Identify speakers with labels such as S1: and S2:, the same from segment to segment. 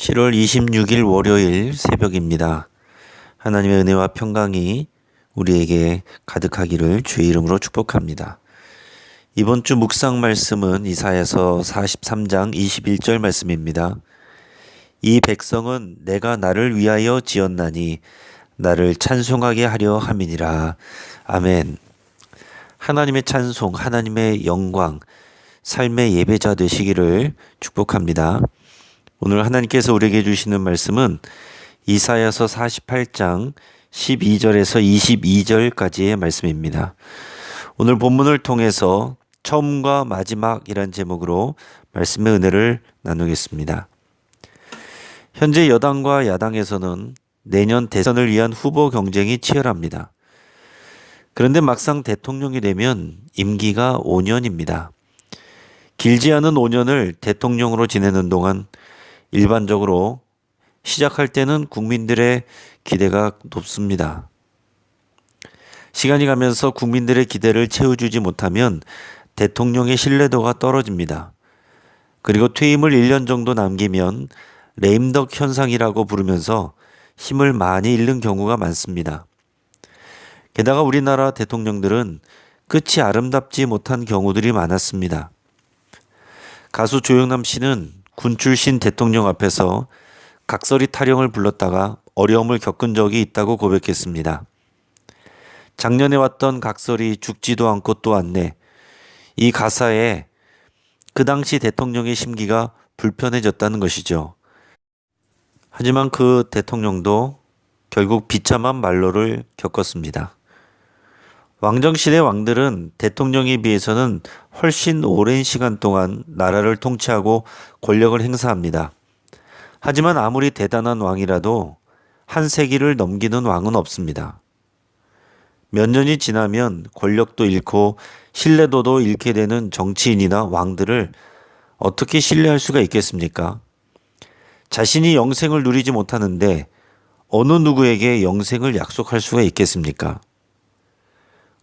S1: 7월 26일 월요일 새벽입니다. 하나님의 은혜와 평강이 우리에게 가득하기를 주의 이름으로 축복합니다. 이번 주 묵상 말씀은 이사야서 43장 21절 말씀입니다. 이 백성은 내가 나를 위하여 지었나니 나를 찬송하게 하려 함이니라. 아멘. 하나님의 찬송, 하나님의 영광, 삶의 예배자 되시기를 축복합니다. 오늘 하나님께서 우리에게 주시는 말씀은 이사야서 48장 12절에서 22절까지의 말씀입니다. 오늘 본문을 통해서 처음과 마지막이란 제목으로 말씀의 은혜를 나누겠습니다. 현재 여당과 야당에서는 내년 대선을 위한 후보 경쟁이 치열합니다. 그런데 막상 대통령이 되면 임기가 5년입니다. 길지 않은 5년을 대통령으로 지내는 동안 일반적으로 시작할 때는 국민들의 기대가 높습니다. 시간이 가면서 국민들의 기대를 채워주지 못하면 대통령의 신뢰도가 떨어집니다. 그리고 퇴임을 1년 정도 남기면 레임덕 현상이라고 부르면서 힘을 많이 잃는 경우가 많습니다. 게다가 우리나라 대통령들은 끝이 아름답지 못한 경우들이 많았습니다. 가수 조영남 씨는 군 출신 대통령 앞에서 각설이 타령을 불렀다가 어려움을 겪은 적이 있다고 고백했습니다. 작년에 왔던 각설이 죽지도 않고 또 왔네. 이 가사에 그 당시 대통령의 심기가 불편해졌다는 것이죠. 하지만 그 대통령도 결국 비참한 말로를 겪었습니다. 왕정시대 왕들은 대통령에 비해서는 훨씬 오랜 시간 동안 나라를 통치하고 권력을 행사합니다. 하지만 아무리 대단한 왕이라도 한 세기를 넘기는 왕은 없습니다. 몇 년이 지나면 권력도 잃고 신뢰도도 잃게 되는 정치인이나 왕들을 어떻게 신뢰할 수가 있겠습니까? 자신이 영생을 누리지 못하는데 어느 누구에게 영생을 약속할 수가 있겠습니까?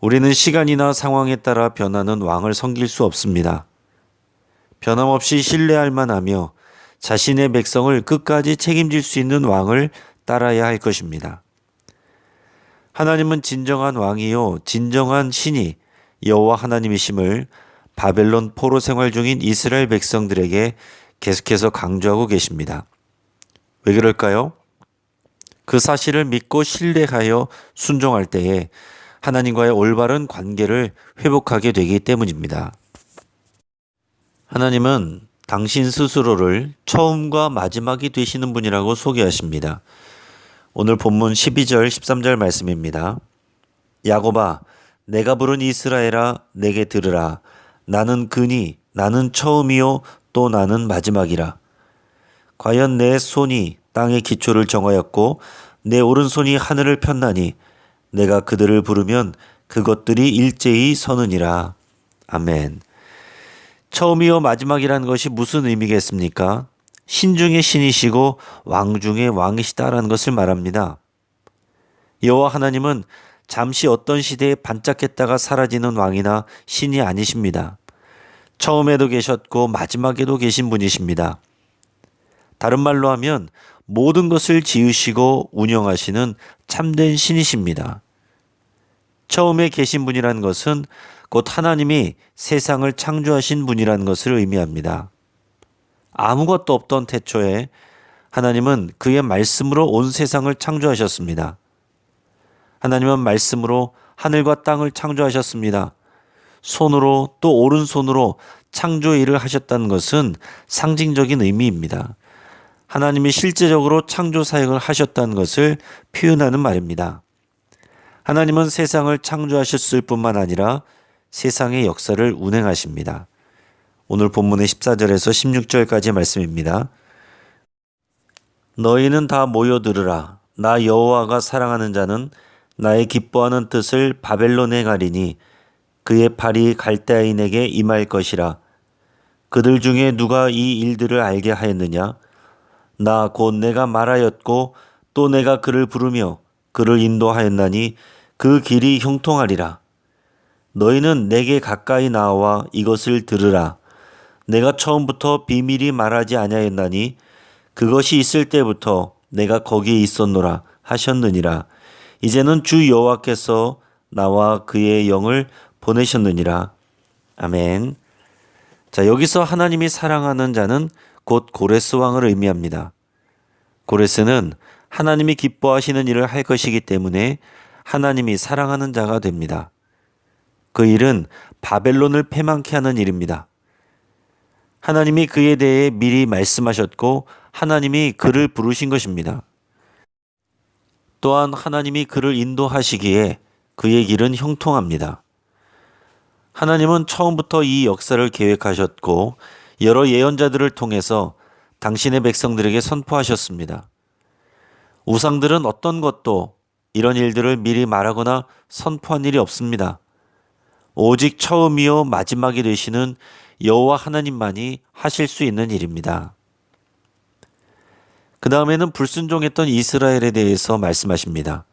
S1: 우리는 시간이나 상황에 따라 변하는 왕을 섬길 수 없습니다. 변함없이 신뢰할 만하며 자신의 백성을 끝까지 책임질 수 있는 왕을 따라야 할 것입니다. 하나님은 진정한 왕이요 진정한 신이 여호와 하나님이심을 바벨론 포로 생활 중인 이스라엘 백성들에게 계속해서 강조하고 계십니다. 왜 그럴까요? 그 사실을 믿고 신뢰하여 순종할 때에 하나님과의 올바른 관계를 회복하게 되기 때문입니다. 하나님은 당신 스스로를 처음과 마지막이 되시는 분이라고 소개하십니다. 오늘 본문 12절 13절 말씀입니다. 야곱아 내가 부른 이스라엘아 내게 들으라 나는 그니 나는 처음이요 또 나는 마지막이라 과연 내 손이 땅의 기초를 정하였고 내 오른손이 하늘을 폈나니 내가 그들을 부르면 그것들이 일제히 서느니라. 아멘. 처음이요 마지막이라는 것이 무슨 의미겠습니까? 신 중의 신이시고 왕 중의 왕이시다라는 것을 말합니다. 여호와 하나님은 잠시 어떤 시대에 반짝했다가 사라지는 왕이나 신이 아니십니다. 처음에도 계셨고 마지막에도 계신 분이십니다. 다른 말로 하면 모든 것을 지으시고 운영하시는 참된 신이십니다. 처음에 계신 분이라는 것은 곧 하나님이 세상을 창조하신 분이라는 것을 의미합니다. 아무것도 없던 태초에 하나님은 그의 말씀으로 온 세상을 창조하셨습니다. 하나님은 말씀으로 하늘과 땅을 창조하셨습니다. 손으로 또 오른손으로 창조 일을 하셨다는 것은 상징적인 의미입니다. 하나님이 실제적으로 창조 사역을 하셨다는 것을 표현하는 말입니다. 하나님은 세상을 창조하셨을 뿐만 아니라 세상의 역사를 운행하십니다. 오늘 본문의 14절에서 16절까지 말씀입니다. 너희는 다 모여들으라. 나 여호와가 사랑하는 자는 나의 기뻐하는 뜻을 바벨론에 가리니 그의 팔이 갈대아인에게 임할 것이라. 그들 중에 누가 이 일들을 알게 하였느냐? 나 곧 내가 말하였고 또 내가 그를 부르며 그를 인도하였나니 그 길이 형통하리라. 너희는 내게 가까이 나와 이것을 들으라. 내가 처음부터 비밀이 말하지 아니하였나니 그것이 있을 때부터 내가 거기에 있었노라 하셨느니라. 이제는 주 여호와께서 나와 그의 영을 보내셨느니라. 아멘. 자, 여기서 하나님이 사랑하는 자는 곧 고레스 왕을 의미합니다. 고레스는 하나님이 기뻐하시는 일을 할 것이기 때문에 하나님이 사랑하는 자가 됩니다. 그 일은 바벨론을 패망케 하는 일입니다. 하나님이 그에 대해 미리 말씀하셨고 하나님이 그를 부르신 것입니다. 또한 하나님이 그를 인도하시기에 그의 길은 형통합니다. 하나님은 처음부터 이 역사를 계획하셨고 여러 예언자들을 통해서 당신의 백성들에게 선포하셨습니다. 우상들은 어떤 것도 이런 일들을 미리 말하거나 선포한 일이 없습니다. 오직 처음이요 마지막이 되시는 여호와 하나님만이 하실 수 있는 일입니다. 그 다음에는 불순종했던 이스라엘에 대해서 말씀하십니다.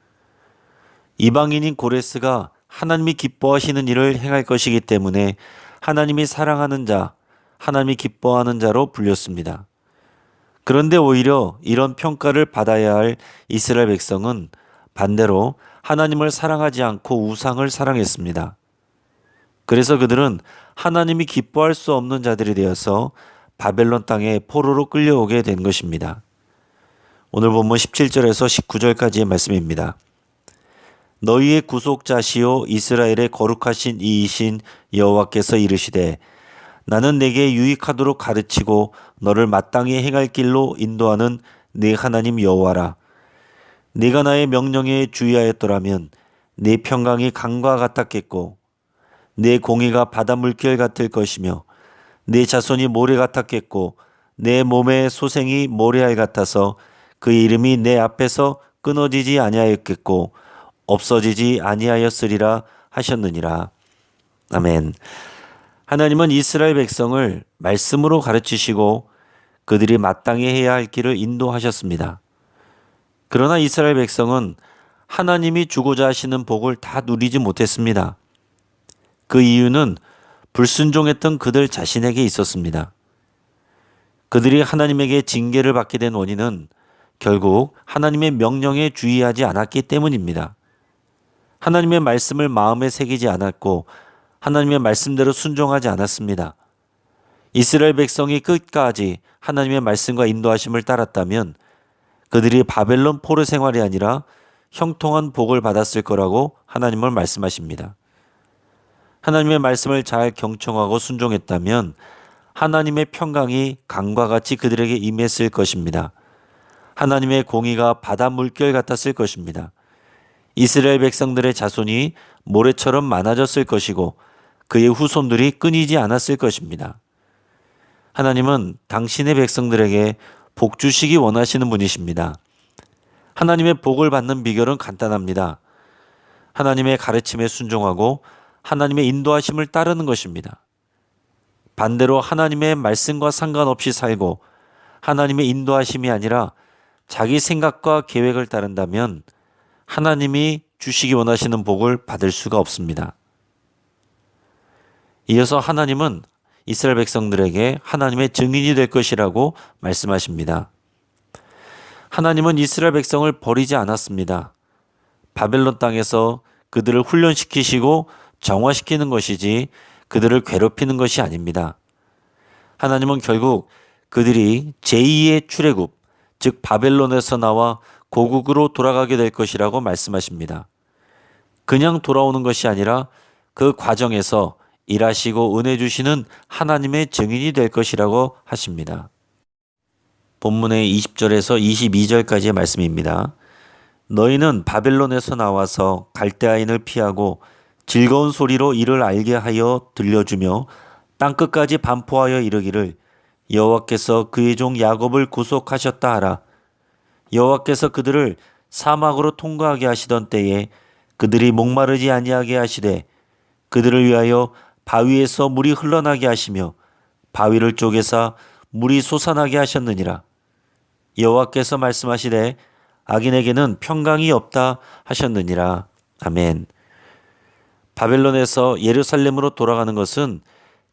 S1: 이방인인 고레스가 하나님이 기뻐하시는 일을 행할 것이기 때문에 하나님이 사랑하는 자, 하나님이 기뻐하는 자로 불렸습니다. 그런데 오히려 이런 평가를 받아야 할 이스라엘 백성은 반대로 하나님을 사랑하지 않고 우상을 사랑했습니다. 그래서 그들은 하나님이 기뻐할 수 없는 자들이 되어서 바벨론 땅에 포로로 끌려오게 된 것입니다. 오늘 본문 17절에서 19절까지의 말씀입니다. 너희의 구속자시요 이스라엘의 거룩하신 이이신 여호와께서 이르시되 나는 내게 유익하도록 가르치고 너를 마땅히 행할 길로 인도하는 네 하나님 여호와라. 네가 나의 명령에 주의하였더라면 네 평강이 강과 같았겠고 내 공의가 바다 물결 같을 것이며 내 자손이 모래 같았겠고 내 몸의 소생이 모래알 같아서 그 이름이 내 앞에서 끊어지지 아니하였겠고 없어지지 아니하였으리라 하셨느니라. 아멘. 하나님은 이스라엘 백성을 말씀으로 가르치시고 그들이 마땅히 해야 할 길을 인도하셨습니다. 그러나 이스라엘 백성은 하나님이 주고자 하시는 복을 다 누리지 못했습니다. 그 이유는 불순종했던 그들 자신에게 있었습니다. 그들이 하나님에게 징계를 받게 된 원인은 결국 하나님의 명령에 주의하지 않았기 때문입니다. 하나님의 말씀을 마음에 새기지 않았고 하나님의 말씀대로 순종하지 않았습니다. 이스라엘 백성이 끝까지 하나님의 말씀과 인도하심을 따랐다면 그들이 바벨론 포로 생활이 아니라 형통한 복을 받았을 거라고 하나님을 말씀하십니다. 하나님의 말씀을 잘 경청하고 순종했다면 하나님의 평강이 강과 같이 그들에게 임했을 것입니다. 하나님의 공의가 바다 물결 같았을 것입니다. 이스라엘 백성들의 자손이 모래처럼 많아졌을 것이고 그의 후손들이 끊이지 않았을 것입니다. 하나님은 당신의 백성들에게 복 주시기 원하시는 분이십니다. 하나님의 복을 받는 비결은 간단합니다. 하나님의 가르침에 순종하고 하나님의 인도하심을 따르는 것입니다. 반대로 하나님의 말씀과 상관없이 살고 하나님의 인도하심이 아니라 자기 생각과 계획을 따른다면 하나님이 주시기 원하시는 복을 받을 수가 없습니다. 이어서 하나님은 이스라엘 백성들에게 하나님의 증인이 될 것이라고 말씀하십니다. 하나님은 이스라엘 백성을 버리지 않았습니다. 바벨론 땅에서 그들을 훈련시키시고 정화시키는 것이지 그들을 괴롭히는 것이 아닙니다. 하나님은 결국 그들이 제2의 출애굽, 즉 바벨론에서 나와 고국으로 돌아가게 될 것이라고 말씀하십니다. 그냥 돌아오는 것이 아니라 그 과정에서 일하시고 은혜 주시는 하나님의 증인이 될 것이라고 하십니다. 본문의 20절에서 22절까지의 말씀입니다. 너희는 바벨론에서 나와서 갈대아인을 피하고 즐거운 소리로 이를 알게 하여 들려주며 땅 끝까지 반포하여 이르기를 여호와께서 그의 종 야곱을 구속하셨다 하라. 여호와께서 그들을 사막으로 통과하게 하시던 때에 그들이 목마르지 아니하게 하시되 그들을 위하여 바위에서 물이 흘러나게 하시며 바위를 쪼개사 물이 솟아나게 하셨느니라. 여호와께서 말씀하시되 악인에게는 평강이 없다 하셨느니라. 아멘. 바벨론에서 예루살렘으로 돌아가는 것은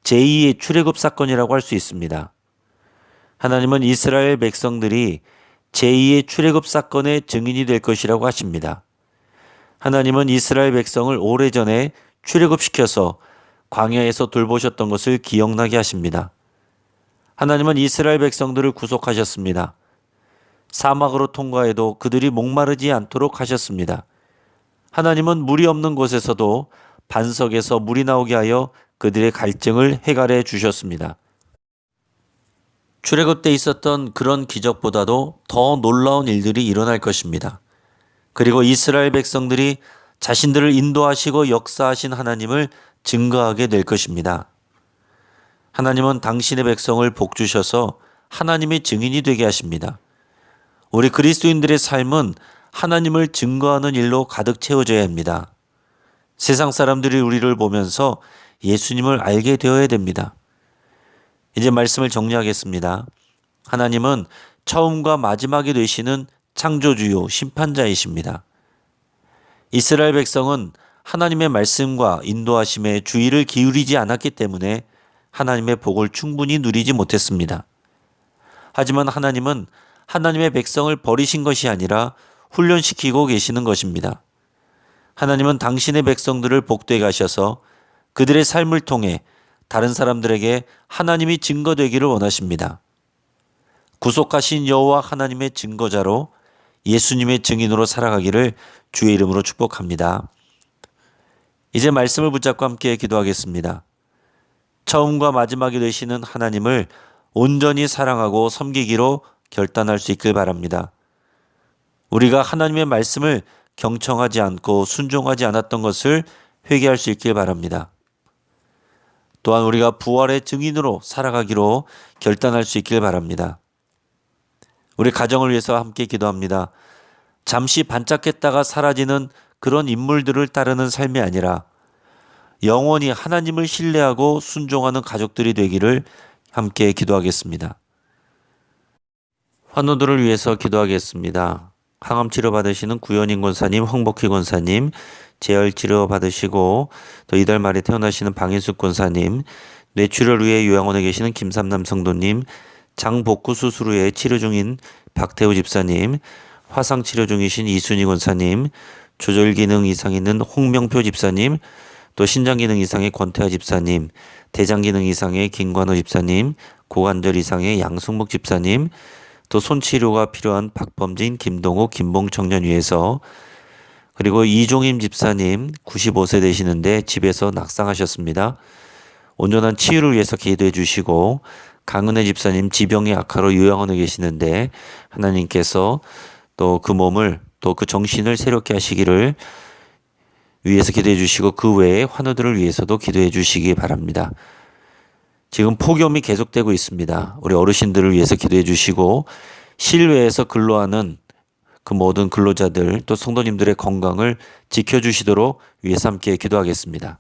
S1: 제2의 출애굽 사건이라고 할 수 있습니다. 하나님은 이스라엘 백성들이 제2의 출애굽 사건의 증인이 될 것이라고 하십니다. 하나님은 이스라엘 백성을 오래전에 출애굽시켜서 광야에서 돌보셨던 것을 기억나게 하십니다. 하나님은 이스라엘 백성들을 구속하셨습니다. 사막으로 통과해도 그들이 목마르지 않도록 하셨습니다. 하나님은 물이 없는 곳에서도 반석에서 물이 나오게 하여 그들의 갈증을 해결해 주셨습니다. 출애굽 때 있었던 그런 기적보다도 더 놀라운 일들이 일어날 것입니다. 그리고 이스라엘 백성들이 자신들을 인도하시고 역사하신 하나님을 증거하게 될 것입니다. 하나님은 당신의 백성을 복주셔서 하나님의 증인이 되게 하십니다. 우리 그리스도인들의 삶은 하나님을 증거하는 일로 가득 채워져야 합니다. 세상 사람들이 우리를 보면서 예수님을 알게 되어야 됩니다. 이제 말씀을 정리하겠습니다. 하나님은 처음과 마지막이 되시는 창조주요 심판자이십니다. 이스라엘 백성은 하나님의 말씀과 인도하심에 주의를 기울이지 않았기 때문에 하나님의 복을 충분히 누리지 못했습니다. 하지만 하나님은 하나님의 백성을 버리신 것이 아니라 훈련시키고 계시는 것입니다. 하나님은 당신의 백성들을 복되게 하셔서 그들의 삶을 통해 다른 사람들에게 하나님이 증거되기를 원하십니다. 구속하신 여호와 하나님의 증거자로 예수님의 증인으로 살아가기를 주의 이름으로 축복합니다. 이제 말씀을 붙잡고 함께 기도하겠습니다. 처음과 마지막이 되시는 하나님을 온전히 사랑하고 섬기기로 결단할 수 있길 바랍니다. 우리가 하나님의 말씀을 경청하지 않고 순종하지 않았던 것을 회개할 수 있길 바랍니다. 또한 우리가 부활의 증인으로 살아가기로 결단할 수 있길 바랍니다. 우리 가정을 위해서 함께 기도합니다. 잠시 반짝했다가 사라지는 그런 인물들을 따르는 삶이 아니라 영원히 하나님을 신뢰하고 순종하는 가족들이 되기를 함께 기도하겠습니다. 환우들을 위해서 기도하겠습니다. 항암 치료 받으시는 구현인 권사님, 황복희 권사님, 재열 치료 받으시고 또 이달 말에 태어나시는 방인숙 권사님, 뇌출혈 위해 요양원에 계시는 김삼남 성도님, 장복구 수술 후에 치료 중인 박태우 집사님, 화상 치료 중이신 이순희 권사님, 조절 기능 이상 있는 홍명표 집사님, 또 신장 기능 이상의 권태하 집사님, 대장 기능 이상의 김관호 집사님, 고관절 이상의 양승목 집사님, 또 손치료가 필요한 박범진, 김동호, 김봉 청년 위해서 그리고 이종임 집사님 95세 되시는데 집에서 낙상하셨습니다. 온전한 치유를 위해서 기도해 주시고 강은혜 집사님 지병의 악화로 요양원에 계시는데 하나님께서 또 그 몸을 또 그 정신을 새롭게 하시기를 위해서 기도해 주시고 그 외에 환우들을 위해서도 기도해 주시기 바랍니다. 지금 폭염이 계속되고 있습니다. 우리 어르신들을 위해서 기도해 주시고 실외에서 근로하는 그 모든 근로자들 또 성도님들의 건강을 지켜주시도록 위해서 함께 기도하겠습니다.